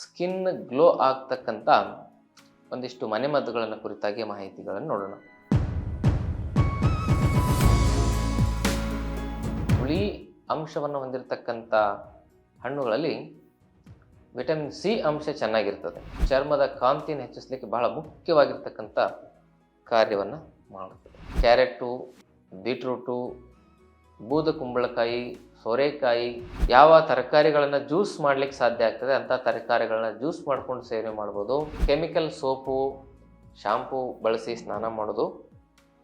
Skin glow ಆಗ್ತಕ್ಕಂಥ ಒಂದಿಷ್ಟು ಮನೆಮದ್ದುಗಳನ್ನು ಕುರಿತಾಗಿ ಮಾಹಿತಿಗಳನ್ನು ನೋಡೋಣ. ಹುಳಿ ಅಂಶವನ್ನು ಹೊಂದಿರತಕ್ಕಂಥ ಹಣ್ಣುಗಳಲ್ಲಿ ವಿಟಮಿನ್ ಸಿ ಅಂಶ ಚೆನ್ನಾಗಿರ್ತದೆ. ಚರ್ಮದ ಕಾಂತಿಯನ್ನು ಹೆಚ್ಚಿಸಲಿಕ್ಕೆ ಬಹಳ ಮುಖ್ಯವಾಗಿರ್ತಕ್ಕಂಥ ಕಾರ್ಯವನ್ನು ಮಾಡುತ್ತದೆ. ಕ್ಯಾರೆಟು, ಬೀಟ್ರೂಟು ಬೂದ ಕುಂಬಳಕಾಯಿ, ಸೋರೆಕಾಯಿ ಯಾವ ತರಕಾರಿಗಳನ್ನು ಜ್ಯೂಸ್ ಮಾಡ್ಲಿಕ್ಕೆ ಸಾಧ್ಯ ಆಗ್ತದೆ ಅಂತ ತರಕಾರಿಗಳನ್ನ ಜ್ಯೂಸ್ ಮಾಡ್ಕೊಂಡು ಸೇವನೆ ಮಾಡ್ಬೋದು. ಕೆಮಿಕಲ್ ಸೋಪು, ಶಾಂಪೂ ಬಳಸಿ ಸ್ನಾನ ಮಾಡೋದು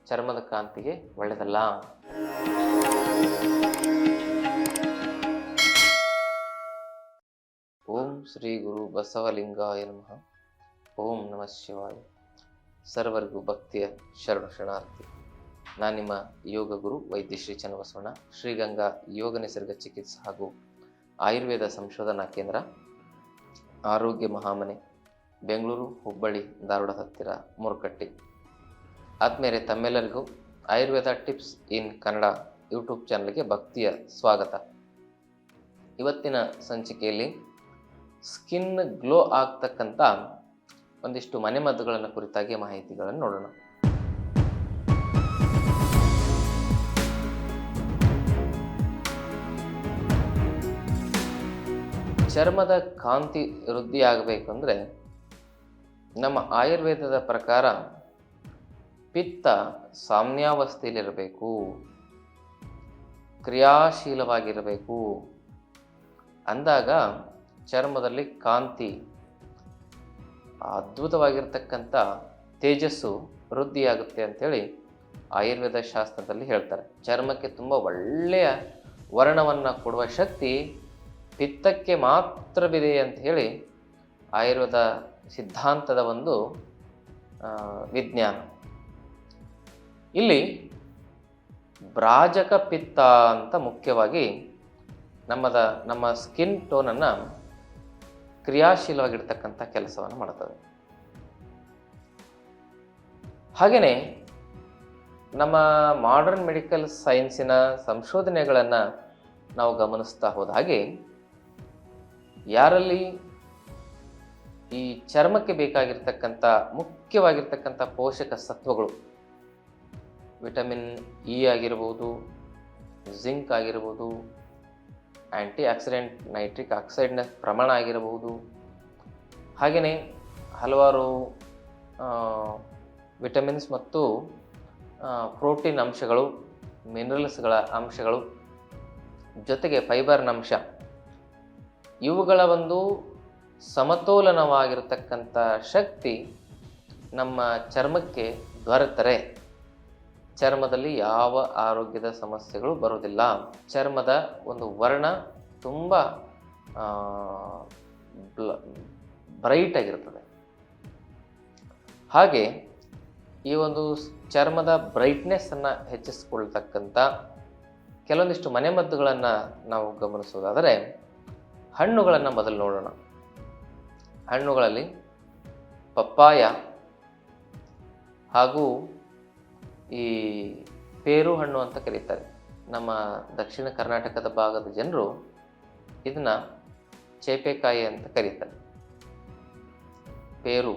ಚರ್ಮದ ಕಾಂತಿಗೆ ಒಳ್ಳೆಯದಲ್ಲ ಓಂ ಶ್ರೀ ಗುರು ಬಸವಲಿಂಗಾಯ ನಮಃ. ಓಂ ನಮಃ ಶಿವಾಯ. ಸರ್ವರಿಗೂ ಭಕ್ತಿಯ ಶರಣ ಶರಣಾರ್ಥಿ. ನಾನು ನಿಮ್ಮ ಯೋಗ ಗುರು ವೈದ್ಯ ಶ್ರೀ ಚನ್ನಬಸವಣ್ಣ ಶ್ರೀಗಂಗಾ ಯೋಗ ನಿಸರ್ಗ ಚಿಕಿತ್ಸೆ ಹಾಗೂ ಆಯುರ್ವೇದ ಸಂಶೋಧನಾ ಕೇಂದ್ರ, ಆರೋಗ್ಯ ಮಹಾಮನೆ, ಬೆಂಗಳೂರು, ಹುಬ್ಬಳ್ಳಿ, ಧಾರವಾಡ ಹತ್ತಿರ ಮುರುಕಟ್ಟಿ. ಆದ್ಮೇಲೆ ತಮ್ಮೆಲ್ಲರಿಗೂ Ayurveda tips in Kannada YouTube ಚಾನಲ್ಗೆ ಭಕ್ತಿಯ ಸ್ವಾಗತ. ಇವತ್ತಿನ ಸಂಚಿಕೆಯಲ್ಲಿ ಸ್ಕಿನ್ ಗ್ಲೋ ಆಗ್ತಕ್ಕಂಥ ಒಂದಿಷ್ಟು ಮನೆಮದ್ದುಗಳನ್ನು ಕುರಿತಾಗಿ ಮಾಹಿತಿಗಳನ್ನು ನೋಡೋಣ. ಚರ್ಮದ ಕಾಂತಿ ವೃದ್ಧಿ ಆಗಬೇಕು ಅಂದರೆ ನಮ್ಮ ಆಯುರ್ವೇದದ ಪ್ರಕಾರ ಪಿತ್ತ ಸಾಮ್ಯಾವಸ್ಥೆಯಲ್ಲಿರಬೇಕು, ಕ್ರಿಯಾಶೀಲವಾಗಿರಬೇಕು. ಅಂದಾಗ ಚರ್ಮದಲ್ಲಿ ಕಾಂತಿ ಅದ್ಭುತವಾಗಿರ್ತಕ್ಕಂಥ ತೇಜಸ್ಸು ವೃದ್ಧಿಯಾಗುತ್ತೆ ಅಂಥೇಳಿ ಆಯುರ್ವೇದ ಶಾಸ್ತ್ರದಲ್ಲಿ ಹೇಳ್ತಾರೆ. ಚರ್ಮಕ್ಕೆ ತುಂಬ ಒಳ್ಳೆಯ ವರ್ಣವನ್ನು ಕೊಡುವ ಶಕ್ತಿ ಪಿತ್ತಕ್ಕೆ ಮಾತ್ರವಿದೆ ಅಂತ ಹೇಳಿ ಆಯುರ್ವೇದ ಸಿದ್ಧಾಂತದ ಒಂದು ವಿಜ್ಞಾನ. ಇಲ್ಲಿ ಬ್ರಾಜಕ ಪಿತ್ತ ಅಂತ ಮುಖ್ಯವಾಗಿ ನಮ್ಮದ, ನಮ್ಮ ಸ್ಕಿನ್ ಟೋನನ್ನು ಕ್ರಿಯಾಶೀಲವಾಗಿರ್ತಕ್ಕಂಥ ಕೆಲಸವನ್ನು ಮಾಡ್ತದೆ. ಹಾಗೆಯೇ ನಮ್ಮ ಮಾಡರ್ನ್ ಮೆಡಿಕಲ್ ಸೈನ್ಸಿನ ಸಂಶೋಧನೆಗಳನ್ನು ನಾವು ಗಮನಿಸ್ತಾ ಹೋದ ಹಾಗೆ ಯಾರಲ್ಲಿ ಈ ಚರ್ಮಕ್ಕೆ ಬೇಕಾಗಿರ್ತಕ್ಕಂಥ, ಮುಖ್ಯವಾಗಿರ್ತಕ್ಕಂಥ ಪೋಷಕ ಸತ್ವಗಳು? ವಿಟಮಿನ್ ಇ ಆಗಿರ್ಬೋದು, ಜಿಂಕ್ ಆಗಿರ್ಬೋದು ಆ್ಯಂಟಿ ಆಕ್ಸಿಡೆಂಟ್ ನೈಟ್ರಿಕ್ ಆಕ್ಸೈಡ್ನ ಪ್ರಮಾಣ ಆಗಿರಬಹುದು ಹಾಗೆಯೇ ಹಲವಾರು ವಿಟಮಿನ್ಸ್ ಮತ್ತು ಪ್ರೋಟೀನ್ ಅಂಶಗಳು, ಮಿನರಲ್ಸ್ಗಳ ಅಂಶಗಳು, ಜೊತೆಗೆ ಫೈಬರ್ನ ಅಂಶ. ಇವುಗಳ ಒಂದು ಸಮತೋಲನವಾಗಿರತಕ್ಕಂಥ ಶಕ್ತಿ ನಮ್ಮ ಚರ್ಮಕ್ಕೆ ದೊರೆತರೆ. ಚರ್ಮದಲ್ಲಿ ಯಾವ ಆರೋಗ್ಯದ ಸಮಸ್ಯೆಗಳು ಬರೋದಿಲ್ಲ ಚರ್ಮದ ಒಂದು ವರ್ಣ ತುಂಬ ಬ್ರೈಟ್ ಆಗಿರ್ತದೆ ಹಾಗೆ ಈ ಒಂದು ಚರ್ಮದ ಬ್ರೈಟ್ನೆಸ್ಸನ್ನು ಹೆಚ್ಚಿಸ್ಕೊಳ್ತಕ್ಕಂಥ ಕೆಲವೊಂದಿಷ್ಟು ಮನೆಮದ್ದುಗಳನ್ನು ನಾವು ಗಮನಿಸೋದಾದರೆ ಹಣ್ಣುಗಳನ್ನು ಮೊದಲು ನೋಡೋಣ. ಹಣ್ಣುಗಳಲ್ಲಿ ಪಪ್ಪಾಯ ಹಾಗೂ ಈ ಪೇರು ಹಣ್ಣು ಅಂತ ಕರೀತಾರೆ. ನಮ್ಮ ದಕ್ಷಿಣ ಕರ್ನಾಟಕದ ಭಾಗದ ಜನರು ಇದನ್ನು ಚೇಪೆಕಾಯಿ ಅಂತ ಕರೀತಾರೆ. ಪೇರು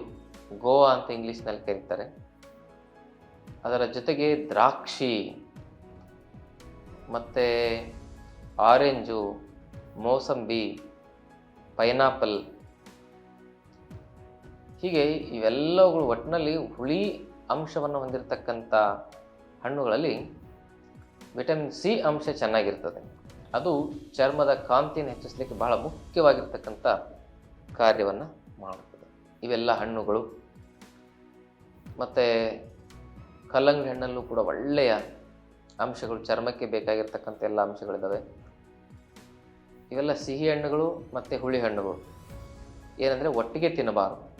ಗೋವಾ ಅಂತ ಇಂಗ್ಲೀಷ್ನಲ್ಲಿ ಕರೀತಾರೆ. ಅದರ ಜೊತೆಗೆ ದ್ರಾಕ್ಷಿ ಮತ್ತು ಆರೆಂಜು ಮೋಸಂಬಿ, ಪೈನಾಪಲ್, ಹೀಗೆ ಇವೆಲ್ಲವುಗಳು ಒಟ್ಟಿನಲ್ಲಿ ಹುಳಿ ಅಂಶವನ್ನು ಹೊಂದಿರತಕ್ಕಂಥ ಹಣ್ಣುಗಳಲ್ಲಿ ವಿಟಮಿನ್ ಸಿ ಅಂಶ ಚೆನ್ನಾಗಿರ್ತದೆ. ಅದು ಚರ್ಮದ ಕಾಂತಿಯನ್ನು ಹೆಚ್ಚಿಸಲಿಕ್ಕೆ ಬಹಳ ಮುಖ್ಯವಾಗಿರ್ತಕ್ಕಂಥ ಕಾರ್ಯವನ್ನು ಮಾಡುತ್ತದೆ. ಇವೆಲ್ಲ ಹಣ್ಣುಗಳು. ಮತ್ತು ಕಲ್ಲಂಗಡಿ ಹಣ್ಣಲ್ಲೂ ಕೂಡ ಒಳ್ಳೆಯ ಅಂಶಗಳು, ಚರ್ಮಕ್ಕೆ ಬೇಕಾಗಿರ್ತಕ್ಕಂಥ ಎಲ್ಲ ಅಂಶಗಳಿದ್ದಾವೆ. ಇವೆಲ್ಲ ಸಿಹಿ ಹಣ್ಣುಗಳು ಮತ್ತು ಹುಳಿ ಹಣ್ಣುಗಳು. ಏನಂದರೆ ಒಟ್ಟಿಗೆ ತಿನ್ನಬಾರದು.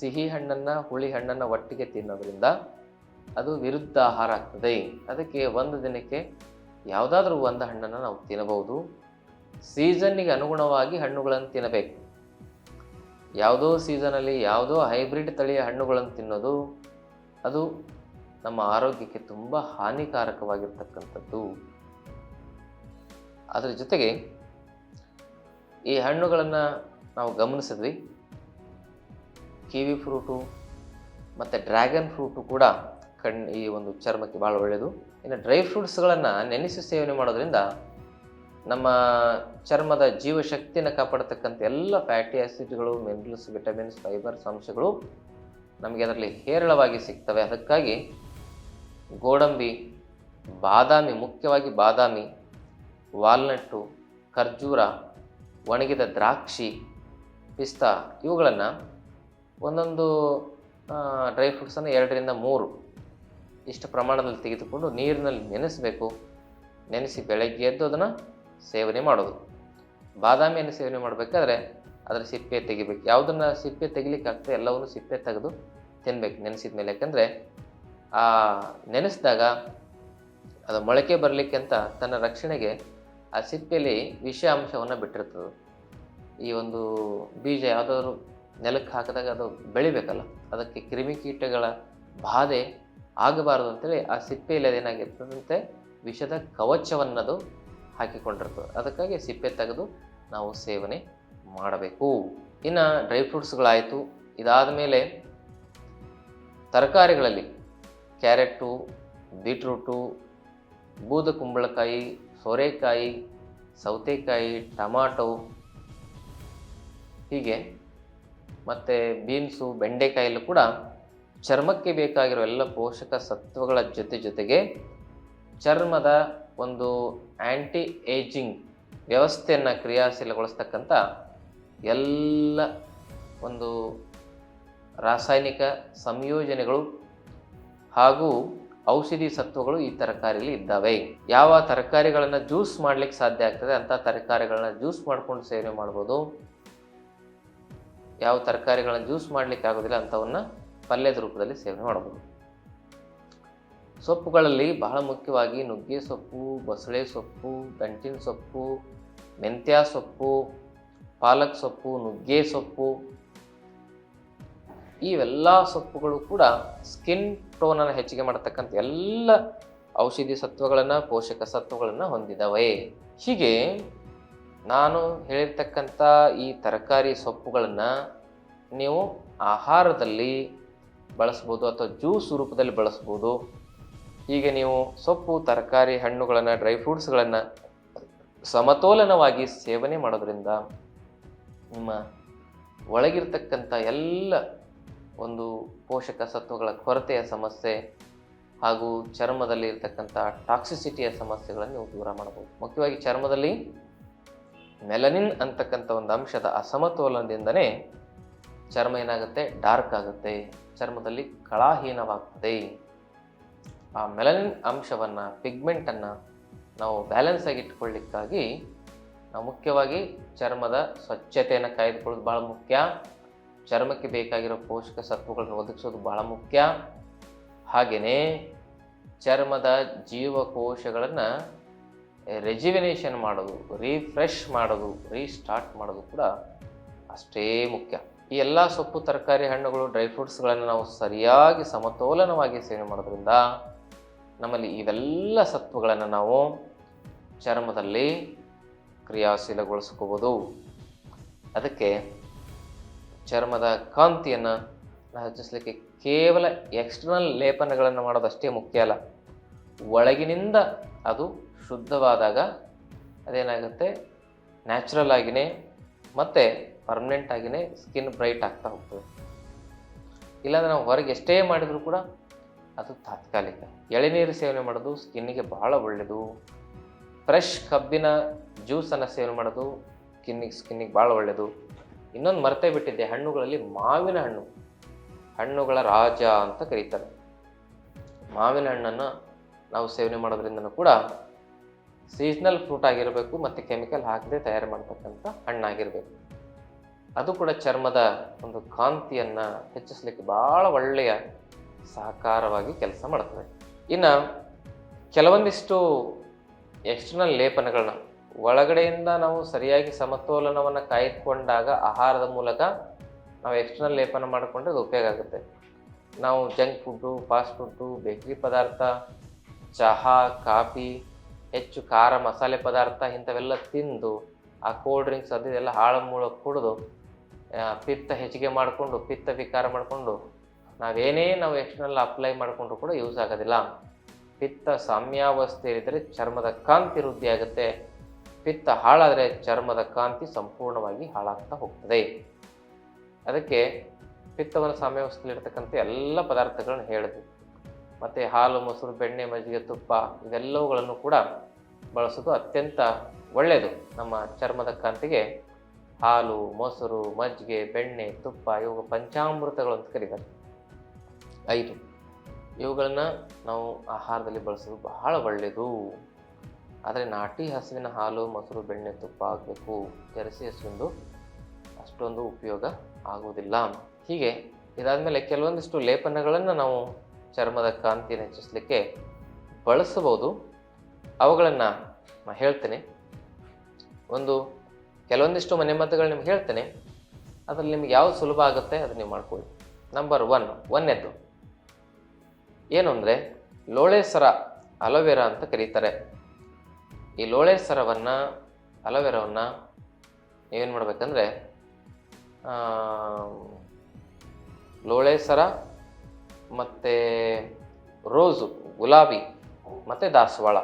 ಸಿಹಿ ಹಣ್ಣನ್ನು ಹುಳಿ ಹಣ್ಣನ್ನು ಒಟ್ಟಿಗೆ ತಿನ್ನೋದ್ರಿಂದ ಅದು ವಿರುದ್ಧ ಆಹಾರ ಆಗ್ತದೆ. ಅದಕ್ಕೆ ಒಂದು ದಿನಕ್ಕೆ ಯಾವುದಾದ್ರೂ ಒಂದು ಹಣ್ಣನ್ನು ನಾವು ತಿನ್ನಬಹುದು. ಸೀಸನ್ನಿಗೆ ಅನುಗುಣವಾಗಿ ಹಣ್ಣುಗಳನ್ನು ತಿನ್ನಬೇಕು. ಯಾವುದೋ ಸೀಸನಲ್ಲಿ ಯಾವುದೋ ಹೈಬ್ರಿಡ್ ತಳಿಯ ಹಣ್ಣುಗಳನ್ನು ತಿನ್ನೋದು ಅದು ನಮ್ಮ ಆರೋಗ್ಯಕ್ಕೆ ತುಂಬ ಹಾನಿಕಾರಕವಾಗಿರ್ತಕ್ಕಂಥದ್ದು. ಅದರ ಜೊತೆಗೆ ಈ ಹಣ್ಣುಗಳನ್ನು ನಾವು ಗಮನಿಸಿದ್ವಿ. ಕಿವಿ ಫ್ರೂಟು ಮತ್ತು ಡ್ರ್ಯಾಗನ್ ಫ್ರೂಟು ಕೂಡ ಕಣ್ ಈ ಒಂದು ಚರ್ಮಕ್ಕೆ ಭಾಳ ಒಳ್ಳೆಯದು. ಇನ್ನು ಡ್ರೈ ಫ್ರೂಟ್ಸ್ಗಳನ್ನು ನೆನೆಸಿ ಸೇವನೆ ಮಾಡೋದ್ರಿಂದ ನಮ್ಮ ಚರ್ಮದ ಜೀವಶಕ್ತಿಯನ್ನು ಕಾಪಾಡತಕ್ಕಂಥ ಎಲ್ಲ ಫ್ಯಾಟಿ ಆಸಿಡ್ಗಳು, ಮಿನರಲ್ಸ್, ವಿಟಮಿನ್ಸ್, ಫೈಬರ್ಸ್, ಅಂಶಗಳು ನಮಗೆ ಅದರಲ್ಲಿ ಹೇರಳವಾಗಿ ಸಿಗ್ತವೆ. ಅದಕ್ಕಾಗಿ ಗೋಡಂಬಿ, ಬಾದಾಮಿ, ಮುಖ್ಯವಾಗಿ ಬಾದಾಮಿ, ವಾಲ್ನಟ್ಟು, ಖರ್ಜೂರ ಒಣಗಿದ ದ್ರಾಕ್ಷಿ, ಪಿಸ್ತಾ, ಇವುಗಳನ್ನು ಒಂದೊಂದು ಡ್ರೈ ಫ್ರೂಟ್ಸನ್ನು ಎರಡರಿಂದ ಮೂರು ಇಷ್ಟು ಪ್ರಮಾಣದಲ್ಲಿ ತೆಗೆದುಕೊಂಡು ನೀರಿನಲ್ಲಿ ನೆನೆಸಬೇಕು. ನೆನೆಸಿ ಬೆಳಗ್ಗೆ ಎದ್ದು ಅದನ್ನು ಸೇವನೆ ಮಾಡೋದು. ಬಾದಾಮಿಯನ್ನು ಸೇವನೆ ಮಾಡಬೇಕಾದ್ರೆ ಅದರ ಸಿಪ್ಪೆ ತೆಗಿಬೇಕು. ಯಾವುದನ್ನು ಸಿಪ್ಪೆ ತೆಗಿಲಿಕ್ಕೆ ಆಗ್ತದೆ ಎಲ್ಲವನ್ನು ಸಿಪ್ಪೆ ತೆಗೆದು ತಿನ್ಬೇಕು ನೆನೆಸಿದ ಮೇಲೆ ಯಾಕಂದರೆ ಆ ನೆನೆಸಿದಾಗ ಅದು ಮೊಳಕೆ ಬರಲಿಕ್ಕೆ ಅಂತ ತನ್ನ ರಕ್ಷಣೆಗೆ ಆ ಸಿಪ್ಪೆಯಲ್ಲಿ ವಿಷ ಅಂಶವನ್ನು ಬಿಟ್ಟಿರ್ತದೆ. ಈ ಒಂದು ಬೀಜ ಯಾವುದಾದ್ರು ನೆಲಕ್ಕೆ ಹಾಕಿದಾಗ ಅದು ಬೆಳಿಬೇಕಲ್ಲ, ಅದಕ್ಕೆ ಕ್ರಿಮಿಕೀಟಗಳ ಬಾಧೆ ಆಗಬಾರದು ಅಂತೇಳಿ ಆ ಸಿಪ್ಪೆಯಲ್ಲಿ ಅದೇನಾಗಿರ್ತದಂತೆ ವಿಷದ ಕವಚವನ್ನದು ಹಾಕಿಕೊಂಡಿರ್ತದೆ. ಅದಕ್ಕಾಗಿ ಸಿಪ್ಪೆ ತೆಗೆದು ನಾವು ಸೇವನೆ ಮಾಡಬೇಕು. ಇನ್ನು ಡ್ರೈ ಫ್ರೂಟ್ಸ್ಗಳಾಯಿತು. ಇದಾದ ಮೇಲೆ ತರಕಾರಿಗಳಲ್ಲಿ ಕ್ಯಾರೆಟು, ಬೀಟ್ರೂಟು, ಬೂದ ಕುಂಬಳಕಾಯಿ ಸೋರೆಕಾಯಿ, ಸೌತೆಕಾಯಿ, ಟಮಾಟೊ, ಹೀಗೆ ಮತ್ತು ಬೀನ್ಸು, ಬೆಂಡೆಕಾಯಲ್ಲೂ ಕೂಡ ಚರ್ಮಕ್ಕೆ ಬೇಕಾಗಿರೋ ಎಲ್ಲ ಪೋಷಕ ಸತ್ವಗಳ ಜೊತೆ ಜೊತೆಗೆ ಚರ್ಮದ ಒಂದು ಆ್ಯಂಟಿ ಏಜಿಂಗ್ ವ್ಯವಸ್ಥೆಯನ್ನು ಕ್ರಿಯಾಶೀಲಗೊಳಿಸ್ತಕ್ಕಂಥ ಎಲ್ಲ ಒಂದು ರಾಸಾಯನಿಕ ಸಂಯೋಜನೆಗಳು ಹಾಗೂ ಔಷಧಿ ಸತ್ವಗಳು ಈ ತರಕಾರಿಯಲ್ಲಿ ಇದ್ದಾವೆ. ಯಾವ ತರಕಾರಿಗಳನ್ನು ಜ್ಯೂಸ್ ಮಾಡ್ಲಿಕ್ಕೆ ಸಾಧ್ಯ ಆಗ್ತದೆ ಅಂತ ತರಕಾರಿಗಳನ್ನ ಜ್ಯೂಸ್ ಮಾಡ್ಕೊಂಡು ಸೇವನೆ ಮಾಡ್ಬೋದು. ಯಾವ ತರಕಾರಿಗಳನ್ನ ಜ್ಯೂಸ್ ಮಾಡ್ಲಿಕ್ಕೆ ಆಗೋದಿಲ್ಲ ಅಂಥವನ್ನ ಪಲ್ಯದ ರೂಪದಲ್ಲಿ ಸೇವನೆ ಮಾಡಬಹುದು ಸೊಪ್ಪುಗಳಲ್ಲಿ ಬಹಳ ಮುಖ್ಯವಾಗಿ ನುಗ್ಗೆ ಸೊಪ್ಪು, ಬಸಳೆ ಸೊಪ್ಪು, ಗಂಟಿನ ಸೊಪ್ಪು, ಮೆಂತ್ಯ ಸೊಪ್ಪು, ಪಾಲಕ್ ಸೊಪ್ಪು, ನುಗ್ಗೆ ಸೊಪ್ಪು ಇವೆಲ್ಲ ಸೊಪ್ಪುಗಳು ಕೂಡ ಸ್ಕಿನ್ ಟೋನನ್ನು ಹೆಚ್ಚಿಗೆ ಮಾಡತಕ್ಕಂಥ ಎಲ್ಲ ಔಷಧಿ ಸತ್ವಗಳನ್ನು, ಪೋಷಕ ಸತ್ವಗಳನ್ನು ಹೊಂದಿದವೆ. ಹೀಗೆ ನಾನು ಹೇಳಿರ್ತಕ್ಕಂಥ ಈ ತರಕಾರಿ ಸೊಪ್ಪುಗಳನ್ನು ನೀವು ಆಹಾರದಲ್ಲಿ ಬಳಸ್ಬೋದು ಅಥವಾ ಜ್ಯೂಸ್ ರೂಪದಲ್ಲಿ ಬಳಸ್ಬೋದು. ಹೀಗೆ ನೀವು ಸೊಪ್ಪು, ತರಕಾರಿ, ಹಣ್ಣುಗಳನ್ನು, ಡ್ರೈ ಫ್ರೂಟ್ಸ್ಗಳನ್ನು ಸಮತೋಲನವಾಗಿ ಸೇವನೆ ಮಾಡೋದ್ರಿಂದ ನಿಮ್ಮ ಒಳಗಿರ್ತಕ್ಕಂಥ ಎಲ್ಲ ಒಂದು ಪೋಷಕ ಸತ್ವಗಳ ಕೊರತೆಯ ಸಮಸ್ಯೆ ಹಾಗೂ ಚರ್ಮದಲ್ಲಿ ಇರತಕ್ಕಂಥ ಟಾಕ್ಸಿಸಿಟಿಯ ಸಮಸ್ಯೆಗಳನ್ನು ದೂರ ಮಾಡಬಹುದು ಮುಖ್ಯವಾಗಿ ಚರ್ಮದಲ್ಲಿ ಮೆಲನಿನ್ ಅಂತಕ್ಕಂಥ ಒಂದು ಅಂಶದ ಅಸಮತೋಲನದಿಂದನೇ ಚರ್ಮ ಏನಾಗುತ್ತೆ? ಡಾರ್ಕ್ ಆಗುತ್ತೆ. ಚರ್ಮದಲ್ಲಿ ಕಳಾಹೀನವಾಗುತ್ತೆ ಆ ಮೆಲನಿನ್ ಅಂಶವನ್ನು ಪಿಗ್ಮೆಂಟನ್ನು ನಾವು ಬ್ಯಾಲೆನ್ಸ್ ಆಗಿ ಇಟ್ಕೊಳ್ಳಿಕ್ಕಾಗಿ ನಾವು ಮುಖ್ಯವಾಗಿ ಚರ್ಮದ ಸ್ವಚ್ಛತೆಯನ್ನು ಕಾಯ್ದುಕೊಳ್ಳೋದು ಭಾಳ ಮುಖ್ಯ. ಚರ್ಮಕ್ಕೆ ಬೇಕಾಗಿರೋ ಪೋಷಕ ಸತ್ವಗಳನ್ನು ಒದಗಿಸೋದು ಭಾಳ ಮುಖ್ಯ. ಹಾಗೆಯೇ ಚರ್ಮದ ಜೀವಕೋಶಗಳನ್ನು ರೆಜಿವಿನೇಷನ್ ಮಾಡೋದು ರೀಫ್ರೆಶ್ ಮಾಡೋದು ರೀಸ್ಟಾರ್ಟ್ ಮಾಡೋದು ಕೂಡ ಅಷ್ಟೇ ಮುಖ್ಯ. ಈ ಎಲ್ಲ ಸೊಪ್ಪು, ತರಕಾರಿ, ಹಣ್ಣುಗಳು ಡ್ರೈ ಫ್ರೂಟ್ಸ್ಗಳನ್ನು ನಾವು ಸರಿಯಾಗಿ ಸಮತೋಲನವಾಗಿ ಸೇವನೆ ಮಾಡೋದ್ರಿಂದ ನಮ್ಮಲ್ಲಿ ಇವೆಲ್ಲ ಸತ್ವಗಳನ್ನು ನಾವು ಚರ್ಮದಲ್ಲಿ ಕ್ರಿಯಾಶೀಲಗೊಳಿಸ್ಕೋಬೋದು. ಅದಕ್ಕೆ ಚರ್ಮದ ಕಾಂತಿಯನ್ನು ಹೆಚ್ಚಿಸಲಿಕ್ಕೆ ಕೇವಲ ಎಕ್ಸ್ಟರ್ನಲ್ ಲೇಪನಗಳನ್ನು ಮಾಡೋದಷ್ಟೇ ಮುಖ್ಯ ಅಲ್ಲ. ಒಳಗಿನಿಂದ ಅದು ಶುದ್ಧವಾದಾಗ ಅದೇನಾಗುತ್ತೆ? ನ್ಯಾಚುರಲ್ ಆಗಿನೇ ಮತ್ತು ಪರ್ಮನೆಂಟ್ ಆಗಿನೇ ಸ್ಕಿನ್ ಬ್ರೈಟ್ ಆಗ್ತಾ ಹೋಗ್ತದೆ. ಇಲ್ಲಾಂದರೆ ನಾವು ಹೊರಗೆ ಎಷ್ಟೇ ಮಾಡಿದರೂ ಕೂಡ ಅದು ತಾತ್ಕಾಲಿಕ. ಎಳೆನೀರು ಸೇವನೆ ಮಾಡೋದು ಸ್ಕಿನ್ನಿಗೆ ಭಾಳ ಒಳ್ಳೆಯದು. ಫ್ರೆಶ್ ಕಬ್ಬಿನ ಜ್ಯೂಸನ್ನು ಸೇವನೆ ಮಾಡೋದು ಸ್ಕಿನ್ನಿಗೆ ಸ್ಕಿನ್ನಿಗೆ ಭಾಳ ಒಳ್ಳೆಯದು. ಇನ್ನೊಂದು ಮರ್ತೇ ಬಿಟ್ಟಿದ್ದೆ, ಹಣ್ಣುಗಳಲ್ಲಿ ಮಾವಿನ ಹಣ್ಣು. ಹಣ್ಣುಗಳ ರಾಜ ಅಂತ ಕರೀತಾರೆ. ಮಾವಿನ ಹಣ್ಣನ್ನು ನಾವು ಸೇವನೆ ಮಾಡೋದ್ರಿಂದನೂ ಕೂಡ ಸೀಸ್ನಲ್ ಫ್ರೂಟ್ ಆಗಿರಬೇಕು ಮತ್ತು ಕೆಮಿಕಲ್ ಹಾಕದೆ ತಯಾರು ಮಾಡ್ತಕ್ಕಂಥ ಹಣ್ಣಾಗಿರಬೇಕು. ಅದು ಕೂಡ ಚರ್ಮದ ಒಂದು ಕಾಂತಿಯನ್ನು ಹೆಚ್ಚಿಸಲಿಕ್ಕೆ ಭಾಳ ಒಳ್ಳೆಯ ಸಹಕಾರವಾಗಿ ಕೆಲಸ ಮಾಡ್ತದೆ. ಇನ್ನು ಕೆಲವೊಂದಿಷ್ಟು ಎಕ್ಸ್ಟರ್ನಲ್ ಲೇಪನಗಳನ್ನ ಒಳಗಡೆಯಿಂದ ನಾವು ಸರಿಯಾಗಿ ಸಮತೋಲನವನ್ನು ಕಾಯ್ದುಕೊಂಡಾಗ ಆಹಾರದ ಮೂಲಕ ನಾವು ಎಕ್ಸ್ಟರ್ನಲ್ ಲೇಪನ ಮಾಡಿಕೊಂಡ್ರೆ ಅದು ಉಪಯೋಗ ಆಗುತ್ತೆ. ನಾವು ಜಂಕ್ ಫುಡ್ಡು ಫಾಸ್ಟ್ ಫುಡ್ಡು ಬೇಕ್ರಿ ಪದಾರ್ಥ, ಚಹಾ, ಕಾಫಿ, ಹೆಚ್ಚು ಖಾರ ಮಸಾಲೆ ಪದಾರ್ಥ ಇಂಥವೆಲ್ಲ ತಿಂದು ಆ ಕೋಲ್ಡ್ ಡ್ರಿಂಕ್ಸ್ ಅದು ಇದೆಲ್ಲ ಹಾಳು ಮೂಳ ಕುಡಿದು ಪಿತ್ತ ಹೆಚ್ಚಿಗೆ ಮಾಡಿಕೊಂಡು, ಪಿತ್ತ ವಿಕಾರ ಮಾಡಿಕೊಂಡು ನಾವೇನೇ ನಾವು ಎಕ್ಸ್ಟರ್ನಲ್ ಅಪ್ಲೈ ಮಾಡಿಕೊಂಡ್ರು ಕೂಡ ಯೂಸ್ ಆಗೋದಿಲ್ಲ. ಪಿತ್ತ ಸಾಮ್ಯಾವಸ್ಥೆ ಇದ್ದರೆ ಚರ್ಮದ ಕಾಂತಿ ವೃದ್ಧಿ ಆಗುತ್ತೆ ಪಿತ್ತ ಹಾಳಾದರೆ ಚರ್ಮದ ಕಾಂತಿ ಸಂಪೂರ್ಣವಾಗಿ ಹಾಳಾಗ್ತಾ ಹೋಗ್ತದೆ. ಅದಕ್ಕೆ ಪಿತ್ತವನ್ನು ಸಾಮ್ಯವಸ್ಥೆಯಲ್ಲಿರ್ತಕ್ಕಂಥ ಎಲ್ಲ ಪದಾರ್ಥಗಳನ್ನು ಹೇಳಿದ್ವಿ ಮತ್ತು ಹಾಲು, ಮೊಸರು, ಬೆಣ್ಣೆ, ಮಜ್ಜಿಗೆ, ತುಪ್ಪ ಇವೆಲ್ಲವುಗಳನ್ನು ಕೂಡ ಬಳಸೋದು ಅತ್ಯಂತ ಒಳ್ಳೆಯದು. ನಮ್ಮ ಚರ್ಮದ ಕಾಂತಿಗೆ ಹಾಲು, ಮೊಸರು, ಮಜ್ಜಿಗೆ, ಬೆಣ್ಣೆ, ತುಪ್ಪ ಇವು ಪಂಚಾಮೃತಗಳು ಅಂತ ಕರೀತಾರೆ. ಐದು. ಇವುಗಳನ್ನು ನಾವು ಆಹಾರದಲ್ಲಿ ಬಳಸೋದು ಬಹಳ ಒಳ್ಳೆಯದು. ಆದರೆ ನಾಟಿ ಹಸುವಿನ ಹಾಲು, ಮೊಸರು, ಬೆಣ್ಣೆ, ತುಪ್ಪ ಆಗಬೇಕು ಜರಸಿ ಹಸುವಿಂದು ಅಷ್ಟೊಂದು ಉಪಯೋಗ ಆಗುವುದಿಲ್ಲ. ಹೀಗೆ ಇದಾದ ಮೇಲೆ ಕೆಲವೊಂದಿಷ್ಟು ಲೇಪನಗಳನ್ನು ನಾವು ಚರ್ಮದ ಕಾಂತಿಯನ್ನು ಹೆಚ್ಚಿಸಲಿಕ್ಕೆ ಬಳಸಬಹುದು. ಅವುಗಳನ್ನು ನಾನು ಹೇಳ್ತೇನೆ. ಒಂದು ಕೆಲವೊಂದಿಷ್ಟು ಮನೆಮದ್ದುಗಳು ನಿಮ್ಗೆ ಹೇಳ್ತೇನೆ. ಅದರಲ್ಲಿ ನಿಮ್ಗೆ ಯಾವ್ದು ಸುಲಭ ಆಗುತ್ತೆ ಅದನ್ನ ನೀವು ಮಾಡ್ಕೊಳ್ಳಿ. ನಂಬರ್ ಒನ್ ಒಂದನೇದು ಏನು ಅಂದರೆ ಲೋಳೆ ಸರ ಅಲೋವೆರಾ ಅಂತ ಕರೀತಾರೆ. ಈ ಲೋಳೆ ಸರವನ್ನು, ಅಲೋವೆರಾವನ್ನು ನೀವೇನು ಮಾಡಬೇಕಂದ್ರೆ ಲೋಳೆ ಸರ ಮತ್ತು ರೋಸು, ಗುಲಾಬಿ ಮತ್ತು ದಾಸವಾಳ.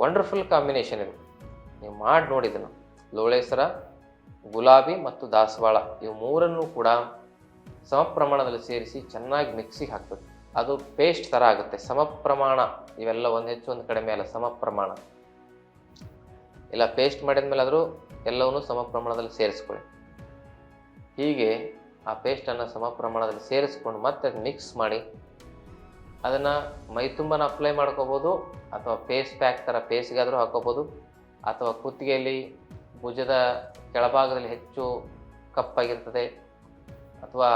ವಂಡರ್ಫುಲ್ ಕಾಂಬಿನೇಷನ್ ಇದು. ನೀವು ಮಾಡಿ ನೋಡಿದನು ಲೋಳೆ ಸರ, ಗುಲಾಬಿ ಮತ್ತು ದಾಸವಾಳ, ಇವು ಮೂರನ್ನು ಕೂಡ ಸಮ ಪ್ರಮಾಣದಲ್ಲಿ ಸೇರಿಸಿ ಚೆನ್ನಾಗಿ ಮಿಕ್ಸಿಗೆ ಹಾಕ್ಬೇಕು. ಅದು ಪೇಸ್ಟ್ ಥರ ಆಗುತ್ತೆ. ಸಮ ಪ್ರಮಾಣ ಇವೆಲ್ಲ ಒಂದು ಹೆಚ್ಚು ಒಂದು ಕಡಿಮೆ ಅಲ್ಲ ಸಮ ಪ್ರಮಾಣ ಇಲ್ಲ ಪೇಸ್ಟ್ ಮಾಡಿದ್ಮೇಲೆ ಆದರೂ ಎಲ್ಲವನ್ನೂ ಸಮ ಪ್ರಮಾಣದಲ್ಲಿ ಸೇರಿಸ್ಕೊಳ್ಳಿ. ಹೀಗೆ ಆ ಪೇಸ್ಟನ್ನು ಸಮ ಪ್ರಮಾಣದಲ್ಲಿ ಸೇರಿಸ್ಕೊಂಡು ಮತ್ತೆ ಮಿಕ್ಸ್ ಮಾಡಿ, ಅದನ್ನು ಮೈ ತುಂಬನ ಅಪ್ಲೈ ಮಾಡ್ಕೋಬೋದು, ಅಥವಾ ಪೇಸ್ ಪ್ಯಾಕ್ ಥರ ಪೇಸ್ಗಾದರೂ ಹಾಕೋಬೋದು, ಅಥವಾ ಕುತ್ತಿಗೆಯಲ್ಲಿ ಭುಜದ ಕೆಳಭಾಗದಲ್ಲಿ ಹೆಚ್ಚು ಕಪ್ಪಾಗಿರ್ತದೆ, ಅಥವಾ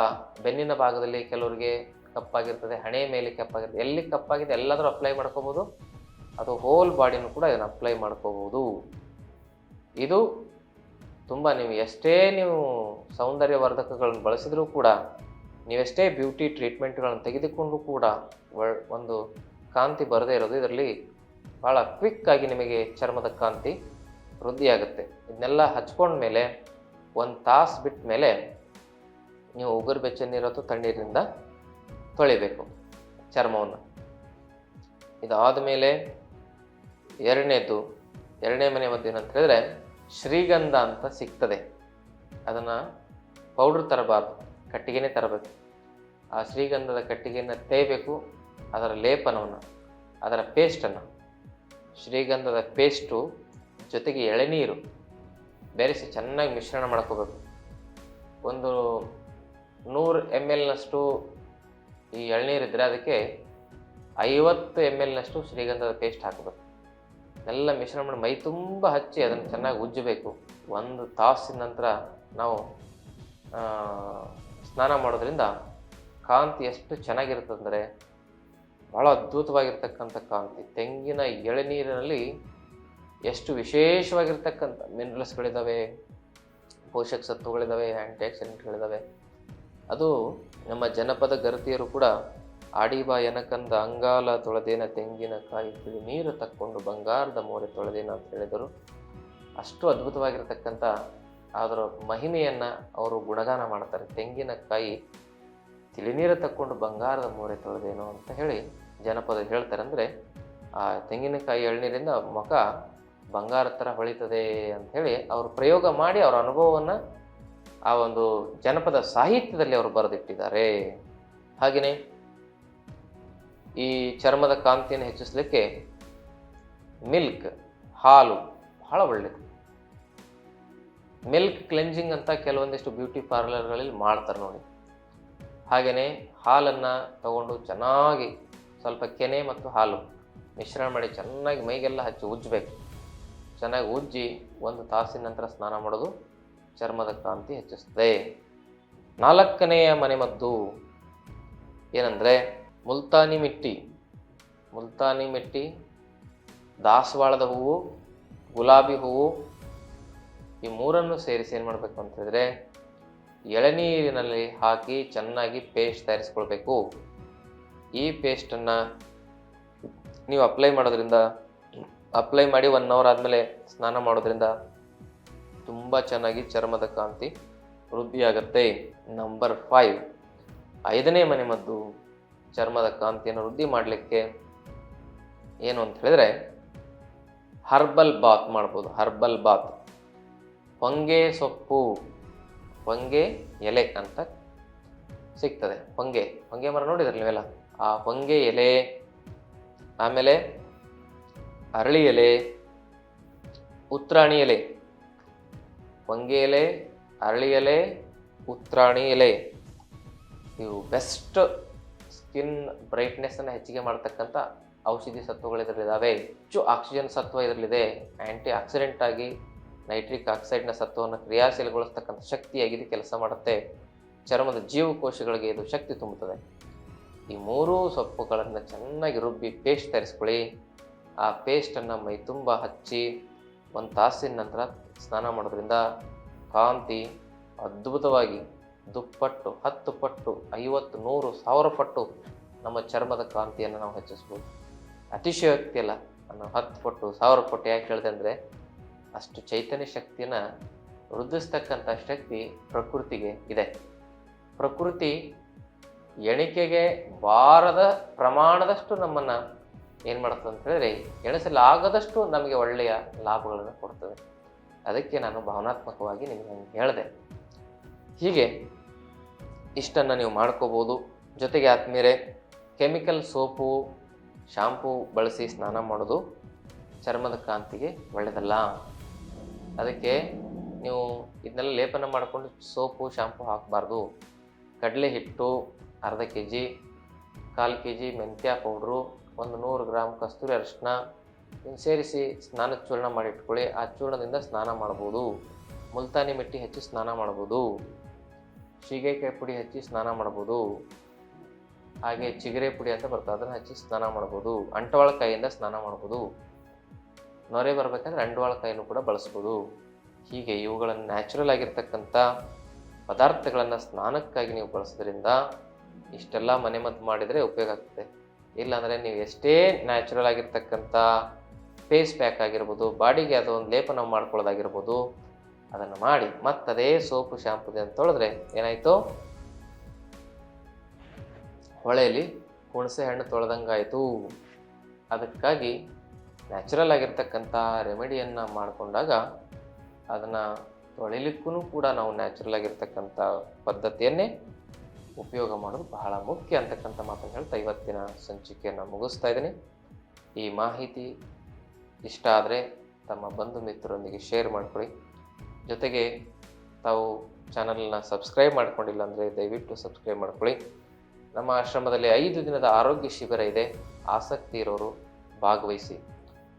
ಬೆನ್ನಿನ ಭಾಗದಲ್ಲಿ ಕೆಲವರಿಗೆ ಕಪ್ಪಾಗಿರ್ತದೆ, ಹಣೆ ಮೇಲೆ ಕಪ್ಪಾಗಿರ್ತದೆ, ಎಲ್ಲಿ ಕಪ್ಪಾಗಿದೆ ಎಲ್ಲಾದರೂ ಅಪ್ಲೈ ಮಾಡ್ಕೋಬೋದು ಅಥವಾ ಹೋಲ್ ಬಾಡಿನೂ ಕೂಡ ಇದನ್ನು ಅಪ್ಲೈ ಮಾಡ್ಕೋಬೋದು. ಇದು ತುಂಬ ನೀವು ಎಷ್ಟೇ ನೀವು ಸೌಂದರ್ಯವರ್ಧಕಗಳನ್ನು ಬಳಸಿದರೂ ಕೂಡ ನೀವೆಷ್ಟೇ ಬ್ಯೂಟಿ ಟ್ರೀಟ್ಮೆಂಟ್ಗಳನ್ನು ತೆಗೆದುಕೊಂಡು ಕೂಡ ಒಂದು ಕಾಂತಿ ಬರದೇ ಇರೋದು, ಇದರಲ್ಲಿ ಭಾಳ ಕ್ವಿಕ್ಕಾಗಿ ನಿಮಗೆ ಚರ್ಮದ ಕಾಂತಿ ವೃದ್ಧಿಯಾಗುತ್ತೆ. ಇದನ್ನೆಲ್ಲ ಹಚ್ಕೊಂಡ್ಮೇಲೆ, ಒಂದು ತಾಸು ಬಿಟ್ಟ ಮೇಲೆ ನೀವು ಉಗುರು ಬೆಚ್ಚ ಅಥವಾ ತಣ್ಣೀರಿನಿಂದ ತೊಳಿಬೇಕು ಚರ್ಮವನ್ನು. ಇದಾದ ಮೇಲೆ ಎರಡನೇದು, ಎರಡನೇ ಮನೆ ಮದ್ದು ಏನಂತ ಹೇಳಿದ್ರೆ ಶ್ರೀಗಂಧ ಅಂತ ಸಿಗ್ತದೆ. ಅದನ್ನು ಪೌಡ್ರ್ ತರಬಾರ್ದು, ಕಟ್ಟಿಗೆನೇ ತರಬೇಕು. ಆ ಶ್ರೀಗಂಧದ ಕಟ್ಟಿಗೆಯನ್ನು ತೇಯಬೇಕು ಅದರ ಲೇಪನವನ್ನು, ಅದರ ಪೇಸ್ಟನ್ನು. ಶ್ರೀಗಂಧದ ಪೇಸ್ಟು ಜೊತೆಗೆ ಎಳೆನೀರು, ಬೆರೆಸಿ ಚೆನ್ನಾಗಿ ಮಿಶ್ರಣ ಮಾಡ್ಕೋಬೇಕು. ಒಂದು ನೂರು ಎಂ ಎಲ್ನಷ್ಟು ಈ ಎಳ್ನೀರಿದ್ದರೆ ಅದಕ್ಕೆ ಐವತ್ತು ಎಂ ನಷ್ಟು ಶ್ರೀಗಂಧದ ಪೇಸ್ಟ್ ಹಾಕಬೇಕು. ಎಲ್ಲ ಮಿಶ್ರಣ ಮಾಡಿ ಮೈ ತುಂಬ ಹಚ್ಚಿ ಅದನ್ನು ಚೆನ್ನಾಗಿ ಉಜ್ಜಬೇಕು. ಒಂದು ತಾಸಿನ ನಂತರ ನಾವು ಸ್ನಾನ ಮಾಡೋದ್ರಿಂದ ಕಾಂತಿ ಎಷ್ಟು ಚೆನ್ನಾಗಿರುತ್ತಂದರೆ ಭಾಳ ಅದ್ಭುತವಾಗಿರ್ತಕ್ಕಂಥ ಕಾಂತಿ. ತೆಂಗಿನ ಎಳನೀರಿನಲ್ಲಿ ಎಷ್ಟು ವಿಶೇಷವಾಗಿರ್ತಕ್ಕಂಥ ಮಿನರಲ್ಸ್ಗಳಿದ್ದಾವೆ ಪೋಷಕ ಸತ್ವಗಳಿದ್ದಾವೆ ಆ್ಯಂಟಿ ಆಕ್ಸಿಡೆಂಟ್ಗಳಿದ್ದಾವೆ ಅದು ನಮ್ಮ ಜನಪದ ಗರ್ತಿಯರು ಕೂಡ ಆಡಿಬಾ ಎನಕಂದ ಅಂಗಾಲ ತೊಳೆದೇನ ತೆಂಗಿನಕಾಯಿ ತಿಳಿ ನೀರು ತಕ್ಕೊಂಡು ಬಂಗಾರದ ಮೋರೆ ತೊಳೆದೇನ ಅಂತ ಹೇಳಿದರು. ಅಷ್ಟು ಅದ್ಭುತವಾಗಿರತಕ್ಕಂಥ ಅದರ ಮಹಿಮೆಯನ್ನು ಅವರು ಗುಣಗಾನ ಮಾಡ್ತಾರೆ. ತೆಂಗಿನಕಾಯಿ ತಿಳಿನೀರು ತಕ್ಕೊಂಡು ಬಂಗಾರದ ಮೋರೆ ತೊಳೆದೇನೋ ಅಂತ ಹೇಳಿ ಜನಪದ ಹೇಳ್ತಾರೆ ಅಂದರೆ, ಆ ತೆಂಗಿನಕಾಯಿ ಎಳ್ನೀರಿಂದ ಮುಖ ಬಂಗಾರ ಥರ ಹೊಳಿತದೆ ಅಂತ ಹೇಳಿ ಅವರು ಪ್ರಯೋಗ ಮಾಡಿ ಅವರ ಅನುಭವವನ್ನು ಆ ಒಂದು ಜನಪದ ಸಾಹಿತ್ಯದಲ್ಲಿ ಅವರು ಬರೆದಿಟ್ಟಿದ್ದಾರೆ. ಹಾಗೆಯೇ ಈ ಚರ್ಮದ ಕಾಂತಿಯನ್ನು ಹೆಚ್ಚಿಸಲಿಕ್ಕೆ ಮಿಲ್ಕ್, ಹಾಲು ಬಹಳ ಒಳ್ಳೆಯದು ಮಿಲ್ಕ್ ಕ್ಲೆನ್ಸಿಂಗ್ ಅಂತ ಕೆಲವೊಂದಿಷ್ಟು ಬ್ಯೂಟಿ ಪಾರ್ಲರ್ಗಳಲ್ಲಿ ಮಾಡ್ತಾರೆ ನೋಡಿ. ಹಾಗೆಯೇ ಹಾಲನ್ನು ತಗೊಂಡು ಚೆನ್ನಾಗಿ ಸ್ವಲ್ಪ ಕೆನೆ ಮತ್ತು ಹಾಲು ಮಿಶ್ರಣ ಮಾಡಿ ಚೆನ್ನಾಗಿ ಮೈಗೆಲ್ಲ ಹಚ್ಚಿ ಉಜ್ಜಬೇಕು. ಚೆನ್ನಾಗಿ ಉಜ್ಜಿ ಒಂದು ತಾಸಿನ ನಂತರ ಸ್ನಾನ ಮಾಡೋದು ಚರ್ಮದ ಕಾಂತಿ ಹೆಚ್ಚಿಸ್ತದೆ. ನಾಲ್ಕನೆಯ ಮನೆಮದ್ದು ಏನಂದರೆ ಮುಲ್ತಾನಿ ಮಿಟ್ಟಿ. ಮುಲ್ತಾನಿ ಮಿಟ್ಟಿ, ದಾಸವಾಳದ ಹೂವು, ಗುಲಾಬಿ ಹೂವು, ಈ ಮೂರನ್ನು ಸೇರಿಸಿ ಏನು ಮಾಡಬೇಕು ಅಂತ ಹೇಳಿದ್ರೆ ಎಳನೀರಿನಲ್ಲಿ ಹಾಕಿ ಚೆನ್ನಾಗಿ ಪೇಸ್ಟ್ ತಯಾರಿಸ್ಕೊಳ್ಬೇಕು. ಈ ಪೇಸ್ಟನ್ನು ನೀವು ಅಪ್ಲೈ ಮಾಡೋದ್ರಿಂದ, ಅಪ್ಲೈ ಮಾಡಿ ಒನ್ ಅವರ್ ಆದಮೇಲೆ ಸ್ನಾನ ಮಾಡೋದ್ರಿಂದ ತುಂಬ ಚೆನ್ನಾಗಿ ಚರ್ಮದ ಕಾಂತಿ ವೃದ್ಧಿಯಾಗತ್ತೆ. ನಂಬರ್ ಫೈವ್ ಐದನೇ ಮನೆ ಮದ್ದು ಚರ್ಮದ ಕಾಂತಿಯನ್ನು ವೃದ್ಧಿ ಮಾಡಲಿಕ್ಕೆ ಏನು ಅಂತ ಹೇಳಿದ್ರೆ ಹರ್ಬಲ್ ಬಾತ್ ಮಾಡ್ಬೋದು. ಹರ್ಬಲ್ ಬಾತ್ ಹೊಂಗೆ ಸೊಪ್ಪು, ಹೊಂಗೆ ಎಲೆ ಅಂತ ಸಿಗ್ತದೆ. ಹೊಂಗೆ ಹೊಂಗೆ ಮರ ನೋಡಿದ್ರಿ ನೀವೆಲ್ಲ? ಆ ಹೊಂಗೆ ಎಲೆ, ಆಮೇಲೆ ಅರಳಿ ಎಲೆ, ಉತ್ರಾಣಿ ಎಲೆ ಹೊಂಗೆ ಎಲೆ ಅರಳಿ ಎಲೆ ಉತ್ರಾಣಿ ಎಲೆ. ಇವು ಬೆಸ್ಟ್ ಸ್ಕಿನ್ ಬ್ರೈಟ್ನೆಸ್ಸನ್ನು ಹೆಚ್ಚಿಗೆ ಮಾಡ್ತಕ್ಕಂಥ ಔಷಧಿ ಸತ್ವಗಳು ಇದರಲ್ಲಿದ್ದಾವೆ ಹೆಚ್ಚು ಆಕ್ಸಿಜನ್ ಸತ್ವ ಇದರಲ್ಲಿದೆ. ಆ್ಯಂಟಿ ಆಕ್ಸಿಡೆಂಟ್ ಆಗಿ ನೈಟ್ರಿಕ್ ಆಕ್ಸೈಡ್ನ ಸತ್ವವನ್ನು ಕ್ರಿಯಾಶೀಲಗೊಳಿಸ್ತಕ್ಕಂಥ ಶಕ್ತಿಯಾಗಿ ಇದು ಕೆಲಸ ಮಾಡುತ್ತೆ. ಚರ್ಮದ ಜೀವಕೋಶಗಳಿಗೆ ಇದು ಶಕ್ತಿ ತುಂಬುತ್ತದೆ. ಈ ಮೂರೂ ಸೊಪ್ಪುಗಳನ್ನು ಚೆನ್ನಾಗಿ ರುಬ್ಬಿ ಪೇಸ್ಟ್ ತರಿಸ್ಕೊಳ್ಳಿ. ಆ ಪೇಸ್ಟನ್ನು ಮೈ ತುಂಬ ಹಚ್ಚಿ, ಒಂದು ತಾಸಿನ ನಂತರ ಸ್ನಾನ ಮಾಡೋದ್ರಿಂದ ಕಾಂತಿ ಅದ್ಭುತವಾಗಿ ದುಪ್ಪಟ್ಟು, ಹತ್ತು ಪಟ್ಟು, ಐವತ್ತು, ನೂರು, ಸಾವಿರ ಪಟ್ಟು ನಮ್ಮ ಚರ್ಮದ ಕಾಂತಿಯನ್ನು ನಾವು ಹೆಚ್ಚಿಸ್ಬೋದು. ಅತಿಶಯೋಕ್ತಿ ಅಲ್ಲ ನಾನು ಹತ್ತು ಪಟ್ಟು, ಸಾವಿರ ಪಟ್ಟು ಯಾಕೆ ಹೇಳಿದೆ ಅಂದರೆ, ಅಷ್ಟು ಚೈತನ್ಯ ಶಕ್ತಿಯನ್ನು ವೃದ್ಧಿಸ್ತಕ್ಕಂಥ ಶಕ್ತಿ ಪ್ರಕೃತಿಗೆ ಇದೆ. ಪ್ರಕೃತಿ ಎಣಿಕೆಗೆ ಬಾರದ ಪ್ರಮಾಣದಷ್ಟು ನಮ್ಮನ್ನು ಏನು ಮಾಡ್ತದೆ ಅಂತ ಹೇಳಿದ್ರೆ, ಎಣಿಸಲಾಗದಷ್ಟು ನಮಗೆ ಒಳ್ಳೆಯ ಲಾಭಗಳನ್ನು ಕೊಡ್ತದೆ. ಅದಕ್ಕೆ ನಾನು ಭಾವನಾತ್ಮಕವಾಗಿ ನಿಮಗೆ ಹೇಳಿದೆ. ಹೀಗೆ ಇಷ್ಟನ್ನು ನೀವು ಮಾಡ್ಕೋಬೋದು. ಜೊತೆಗೆ ಆದ್ಮೇಲೆ ಕೆಮಿಕಲ್ ಸೋಪು, ಶಾಂಪೂ ಬಳಸಿ ಸ್ನಾನ ಮಾಡೋದು ಚರ್ಮದ ಕಾಂತಿಗೆ ಒಳ್ಳೆಯದಲ್ಲ. ಅದಕ್ಕೆ ನೀವು ಇದನ್ನೆಲ್ಲ ಲೇಪನ ಮಾಡಿಕೊಂಡು ಸೋಪು, ಶಾಂಪು ಹಾಕಬಾರ್ದು. ಕಡಲೆ ಹಿಟ್ಟು, ಅರ್ಧ ಕೆ ಜಿ ಕಾಲು ಕೆ ಜಿ ಮೆಂತ್ಯ ಪೌಡ್ರು, ಒಂದು ನೂರು ಗ್ರಾಮ್ ಕಸ್ತೂರಿ ಅರಿಶಿನ ಸೇರಿಸಿ ಸ್ನಾನದ ಚೂರ್ಣ ಮಾಡಿ ಇಟ್ಕೊಳ್ಳಿ ಆ ಚೂರ್ಣದಿಂದ ಸ್ನಾನ ಮಾಡ್ಬೋದು. ಮುಲ್ತಾನಿ ಮಿಟ್ಟಿ ಹಚ್ಚಿ ಸ್ನಾನ ಮಾಡ್ಬೋದು. ಸೀಗೆಕಾಯಿ ಪುಡಿ ಹಚ್ಚಿ ಸ್ನಾನ ಮಾಡ್ಬೋದು. ಹಾಗೆ ಚಿಗರೆ ಪುಡಿ ಅಂತ ಬರ್ತದೆ. ಅದನ್ನು ಹಚ್ಚಿ ಸ್ನಾನ ಮಾಡ್ಬೋದು. ಅಂಟವಾಳ ಕೈಯಿಂದ ಸ್ನಾನ ಮಾಡ್ಬೋದು. ನೊರೆ ಬರಬೇಕಂದ್ರೆ ಅಂಡವಾಳ ಕೂಡ ಬಳಸ್ಬೋದು. ಹೀಗೆ ಇವುಗಳನ್ನು ನ್ಯಾಚುರಲ್ ಆಗಿರ್ತಕ್ಕಂಥ ಪದಾರ್ಥಗಳನ್ನು ಸ್ನಾನಕ್ಕಾಗಿ ನೀವು ಬಳಸೋದ್ರಿಂದ ಇಷ್ಟೆಲ್ಲ ಮನೆಮದ್ದು ಮಾಡಿದರೆ ಉಪಯೋಗ ಆಗ್ತದೆ. ಇಲ್ಲಾಂದರೆ ನೀವು ಎಷ್ಟೇ ನ್ಯಾಚುರಲ್ ಆಗಿರ್ತಕ್ಕಂಥ ಫೇಸ್ ಪ್ಯಾಕ್ ಆಗಿರ್ಬೋದು, ಬಾಡಿಗೆ ಅದು ಒಂದು ಲೇಪನ ಮಾಡ್ಕೊಳ್ಳೋದಾಗಿರ್ಬೋದು, ಅದನ್ನು ಮಾಡಿ ಮತ್ತದೇ ಸೋಪು ಶಾಂಪುದಿಂದ ತೊಳೆದ್ರೆ ಏನಾಯಿತು? ಹೊಳೆಯಲ್ಲಿ ಹುಣಸೆ ಹಣ್ಣು ತೊಳೆದಂಗಾಯಿತು. ಅದಕ್ಕಾಗಿ ನ್ಯಾಚುರಲ್ ಆಗಿರ್ತಕ್ಕಂಥ ರೆಮಿಡಿಯನ್ನು ಮಾಡಿಕೊಂಡಾಗ ಅದನ್ನು ತೊಳಿಲಿಕ್ಕೂ ಕೂಡ ನಾವು ನ್ಯಾಚುರಲ್ ಆಗಿರ್ತಕ್ಕಂಥ ಪದ್ಧತಿಯನ್ನೇ ಉಪಯೋಗ ಮಾಡೋದು ಬಹಳ ಮುಖ್ಯ ಅಂತಕ್ಕಂಥ ಮಾತನ್ನು ಹೇಳ್ತಾ ಇವತ್ತಿನ ಸಂಚಿಕೆಯನ್ನು ಮುಗಿಸ್ತಾ ಇದ್ದೀನಿ. ಈ ಮಾಹಿತಿ ಇಷ್ಟ ಆದರೆ ತಮ್ಮ ಬಂಧು ಮಿತ್ರರೊಂದಿಗೆ ಶೇರ್ ಮಾಡಿಕೊಳ್ಳಿ. ಜೊತೆಗೆ ತಾವು ಚಾನಲನ್ನ ಸಬ್ಸ್ಕ್ರೈಬ್ ಮಾಡ್ಕೊಂಡಿಲ್ಲ ಅಂದರೆ ದಯವಿಟ್ಟು ಸಬ್ಸ್ಕ್ರೈಬ್ ಮಾಡ್ಕೊಳ್ಳಿ. ನಮ್ಮ ಆಶ್ರಮದಲ್ಲಿ ಐದು ದಿನದ ಆರೋಗ್ಯ ಶಿಬಿರ ಇದೆ. ಆಸಕ್ತಿ ಇರೋರು ಭಾಗವಹಿಸಿ.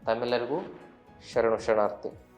ತಮ್ಮೆಲ್ಲರಿಗೂ ಶರಣು ಶರಣಾರ್ಥಿ.